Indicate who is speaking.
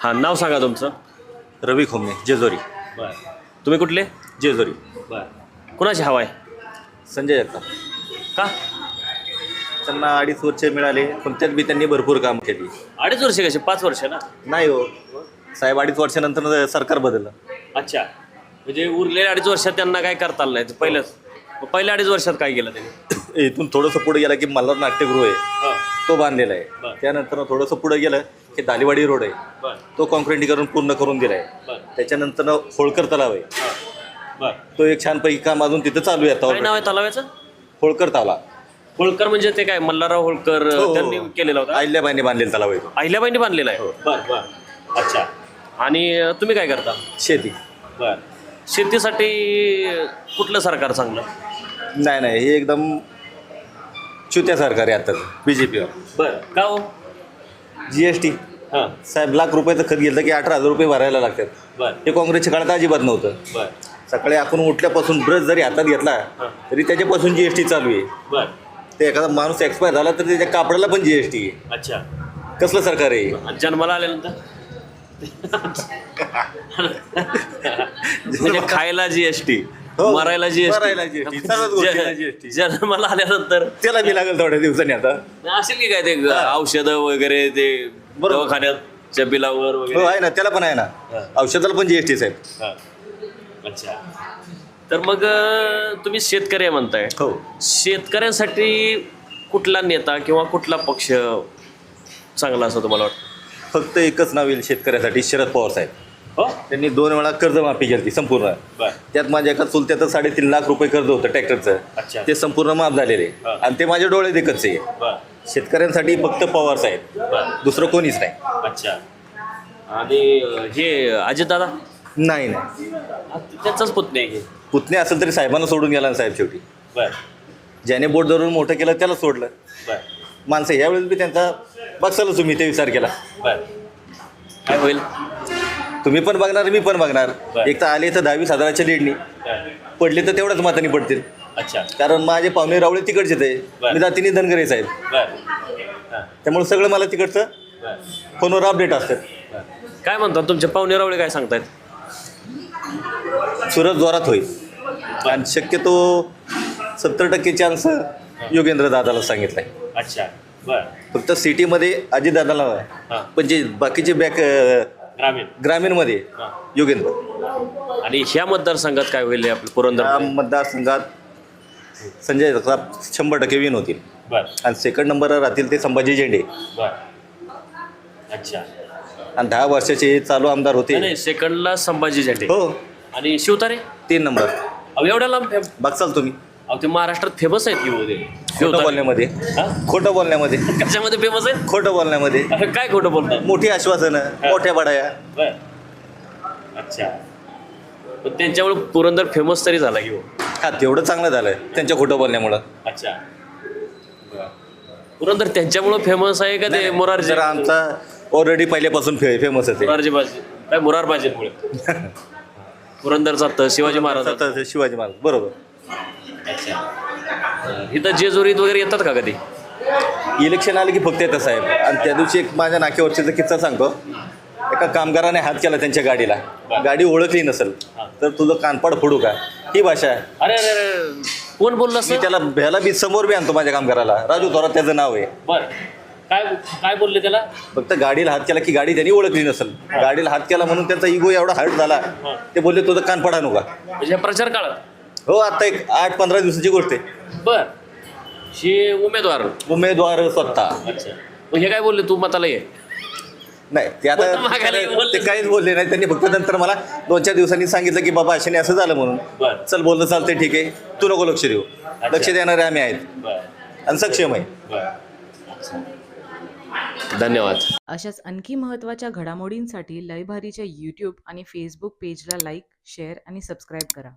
Speaker 1: हां नाव सांगा तुमचं.
Speaker 2: रवी खोमणे जेजोरी.
Speaker 1: बर. तुम्ही कुठले?
Speaker 2: जेजोरी.
Speaker 1: बर. कुणाची हवा आहे?
Speaker 2: संजय जगताप
Speaker 1: का?
Speaker 2: त्यांना अडीच वर्ष मिळाले पण त्यात बी त्यांनी भरपूर काम केली.
Speaker 1: अडीच वर्ष कसे पाच वर्ष ना?
Speaker 2: नाही हो. साहेब अडीच वर्षानंतर सरकार बदललं.
Speaker 1: अच्छा. म्हणजे उरलेल्या अडीच वर्षात त्यांना काय करता आलं नाही? पहिलंच. मग पहिल्या अडीच वर्षात काय केलं त्यांनी?
Speaker 2: इथून थोडंसं पुढे गेलं की मल्हार नाट्यगृह आहे.
Speaker 1: हां.
Speaker 2: तो बांधलेला. आहे. त्यानंतर थोडंसं पुढे गेलं की दालीवाडी रोड आहे. तो कॉन्क्रिटीकरण पूर्ण करून दिला आहे. त्याच्यानंतर होळकर तलाव आहे.
Speaker 1: हां.
Speaker 2: तो एक छानपैकी काम अजून तिथं चालू आहे
Speaker 1: काय नाव
Speaker 2: आता
Speaker 1: आहे तलावाचं?
Speaker 2: होळकर तलाव.
Speaker 1: होळकर म्हणजे ते काय मल्हारराव होळकर
Speaker 2: हो, हो.
Speaker 1: त्यांनी केलेला होता?
Speaker 2: अहिल्याबाईने बांधलेला तलाव आहे.
Speaker 1: अहिल्याबाईंनी बांधलेला आहे? अच्छा. आणि तुम्ही काय करता?
Speaker 2: शेती.
Speaker 1: बर. शेतीसाठी कुठलं सरकार चांगलं?
Speaker 2: नाही नाही हे एकदम चुत्या सरकार आहे आता. बी जे पीवर
Speaker 1: बर का हो?
Speaker 2: G S T.
Speaker 1: हां.
Speaker 2: साहेब लाख रुपयाचं खत घेतलं की अठरा हजार रुपये भरायला लागतात.
Speaker 1: बर.
Speaker 2: हे काँग्रेसच्या काळात अजिबात नव्हतं.
Speaker 1: बर.
Speaker 2: सकाळी आपण उठल्यापासून ब्रश जरी हातात घेतला
Speaker 1: हां.
Speaker 2: तरी त्याच्यापासून जी एस टी चालू आहे.
Speaker 1: बर.
Speaker 2: ते एखादा माणूस एक्सपायर झाला तर त्याच्या कापडाला पण जी एस टी आहे.
Speaker 1: अच्छा.
Speaker 2: कसलं सरकार आहे?
Speaker 1: आणि जन्माला आल्यानंतर? म्हणजे खायला जीएसटी
Speaker 2: हो,
Speaker 1: मरायला
Speaker 2: मरायला GST, सर्वच गोष्टीला GST.
Speaker 1: जीएसटी जन्माला आल्यानंतर
Speaker 2: त्याला बी लागेल थोड्या दिवसांनी आता.
Speaker 1: असेल की काय ते औषधं वगैरे ते
Speaker 2: बरोबर.
Speaker 1: दवाखान्याच्या बिलावर
Speaker 2: हो
Speaker 1: वगैरे?
Speaker 2: आहे ना त्याला पण आहे ना.
Speaker 1: हां.
Speaker 2: औषधाला पण जी एस टी साहेब.
Speaker 1: हा. अच्छा. तर मग अं, तुम्ही शेतकरी आहे म्हणताय.
Speaker 2: हो.
Speaker 1: शेतकऱ्यांसाठी कुठला नेता किंवा कुठला पक्ष चांगला असं तुम्हाला वाटतं?
Speaker 2: फक्त एकच नाव येईल शेतकऱ्यासाठी शरद पवार साहेब.
Speaker 1: हो.
Speaker 2: त्यांनी दोन वेळा कर्जमाफी केली संपूर्ण.
Speaker 1: बर.
Speaker 2: त्यात माझ्या एका चुलत्याचं साडेतीन लाख रुपये कर्ज होतं
Speaker 1: अच्छा.
Speaker 2: ट्रॅक्टरचं ते संपूर्ण माफ झालेले.
Speaker 1: हां.
Speaker 2: आणि ते माझे डोळे देखतच. आहे
Speaker 1: बर.
Speaker 2: शेतकऱ्यांसाठी फक्त पवार साहेब.
Speaker 1: बर.
Speaker 2: दुसरं कोणीच नाही.
Speaker 1: अच्छा. आणि अं, हे अजितदादा?
Speaker 2: नाही नाही.
Speaker 1: हा, त्यांचाच पुतणे आहे हे.
Speaker 2: पुतणे असेल तरी साहेबांना सोडून गेला ना साहेब शेवटी.
Speaker 1: बर.
Speaker 2: ज्याने बोट धरून मोठं केलं त्याला सोडलं.
Speaker 1: बर.
Speaker 2: माणसं यावेळेस बी त्यांचा बघसालच तुम्ही ते विचार केला.
Speaker 1: बर. काय होईल?
Speaker 2: तुम्ही पण बघणार मी पण बघणार.
Speaker 1: बरं.
Speaker 2: एक तर आले तर दहावीस हजाराच्या लीडनी. पडले तर तेवढ्याच मातानी पडतील.
Speaker 1: अच्छा.
Speaker 2: कारण माझे पाहुणे रावळे तिकडचे ते.
Speaker 1: बरं.
Speaker 2: मी जातीने धनगरे साहेब.
Speaker 1: बर.
Speaker 2: त्यामुळे सगळं मला तिकडचं फोनवर अपडेट असतात.
Speaker 1: काय म्हणतात तुमचे पाहुणे रावळे काय सांगतायत?
Speaker 2: सुरत जोरात होईल. आणि शक्यतो सत्तर टक्के चान्स योगेंद्र दादाला सांगितलंय.
Speaker 1: अच्छा. बर.
Speaker 2: फक्त सिटीमध्ये अजितदादाला
Speaker 1: हां.
Speaker 2: नाही पण जे बाकीचे बॅक
Speaker 1: ग्रामीण.
Speaker 2: ग्रामीणमध्ये.
Speaker 1: हां.
Speaker 2: योगेंद्र.
Speaker 1: आणि ह्या मतदारसंघात काय होईल आपलं
Speaker 2: या
Speaker 1: पुरंदर
Speaker 2: मतदारसंघात संजय जगताप शंभर टक्के विन होतील.
Speaker 1: बर.
Speaker 2: आणि सेकंड नंबरवर राहतील ते संभाजी झेंडे.
Speaker 1: बर. अच्छा.
Speaker 2: आणि दहा वर्षाचे हे चालू आमदार होते.
Speaker 1: नाही सेकंडला संभाजी झेंडे.
Speaker 2: हो.
Speaker 1: आणि शिवतारे?
Speaker 2: तीन नंबर
Speaker 1: अहो एवढ्या लांब
Speaker 2: बघचाल तुम्ही.
Speaker 1: अहो ते महाराष्ट्रात फेमस आहेत की होते
Speaker 2: खोटं बोलण्यामध्ये? खोटं बोलण्यामध्ये.
Speaker 1: कशामध्ये फेमस आहेत?
Speaker 2: खोटं बोलण्यामध्ये.
Speaker 1: अरे काय खोटं बोलतात
Speaker 2: मोठी आश्वासनं मोठ्या बडाया.
Speaker 1: बर. अच्छा. पण त्यांच्यामुळे पुरंदर फेमस तरी झाला की हो?
Speaker 2: हा तेवढं चांगलं झालं त्यांच्या खोटं बोलण्यामुळं.
Speaker 1: अच्छा. पुरंदर त्यांच्यामुळं फेमस आहे का ते मोरारजी?
Speaker 2: जर आमचा ऑलरेडी पहिल्यापासून फेमस आहे
Speaker 1: मोरारजी बाजी. काय मोरारबाजीमुळे पुरंदरचा त शिवाजी महाराज.
Speaker 2: शिवाजी महाराज बरोबर.
Speaker 1: अच्छा इथं जेजुरीत वगैरे येतात का कधी?
Speaker 2: इलेक्शन आलं की फक्त येतं साहेब. आणि त्या दिवशी एक माझ्या नाक्यावरचा किस्सा सांगतो एका कामगाराने हात केला त्यांच्या गाडीला. गाडी ओळखली नसेल तर तुझं कानपाड फोडू का? ही भाषा आहे.
Speaker 1: अरे अरे अरे कोण बोललं
Speaker 2: मी
Speaker 1: असं
Speaker 2: त्याला भ्याला बी समोर बी आणतो माझ्या कामगाराला. राजू थोरात त्याचं नाव आहे.
Speaker 1: बर. काय काय बोलले त्याला?
Speaker 2: फक्त गाडीला हात केला की गाडी त्यांनी ओळखली नसेल. गाडीला हात केला म्हणून त्यांचा इगो एवढा हर्ट झाला. ते बोलले तुझं कानपाडा नका.
Speaker 1: म्हणजे हा प्रचार काळात
Speaker 2: हो आता एक आठ पंधरा दिवसाची गोष्ट आहे.
Speaker 1: बर. हे उमेदवार.
Speaker 2: उमेदवार स्वतः.
Speaker 1: अच्छा. मग हे काय बोलले तू मताला ये?
Speaker 2: नाही ते
Speaker 1: मागायला
Speaker 2: आता
Speaker 1: बोलले.
Speaker 2: ते काहीच बोलले नाही त्यांनी फक्त नंतर मला दोन चार दिवसांनी सांगितलं की बाबा अशाने असं झालं म्हणून.
Speaker 1: बर.
Speaker 2: चल बोललं चालतंय ठीक आहे. तू नको लक्ष देऊ. लक्ष देणारे आम्ही आहेत.
Speaker 1: बर.
Speaker 2: आणि सक्षम आहे.
Speaker 1: बर. धन्यवाद.
Speaker 3: अशाच आणखी महत्त्वाच्या घडामोडींसाठी लयभारीच्या यूट्यूब आणि फेसबुक पेजला लाईक शेअर आणि सबस्क्राईब करा.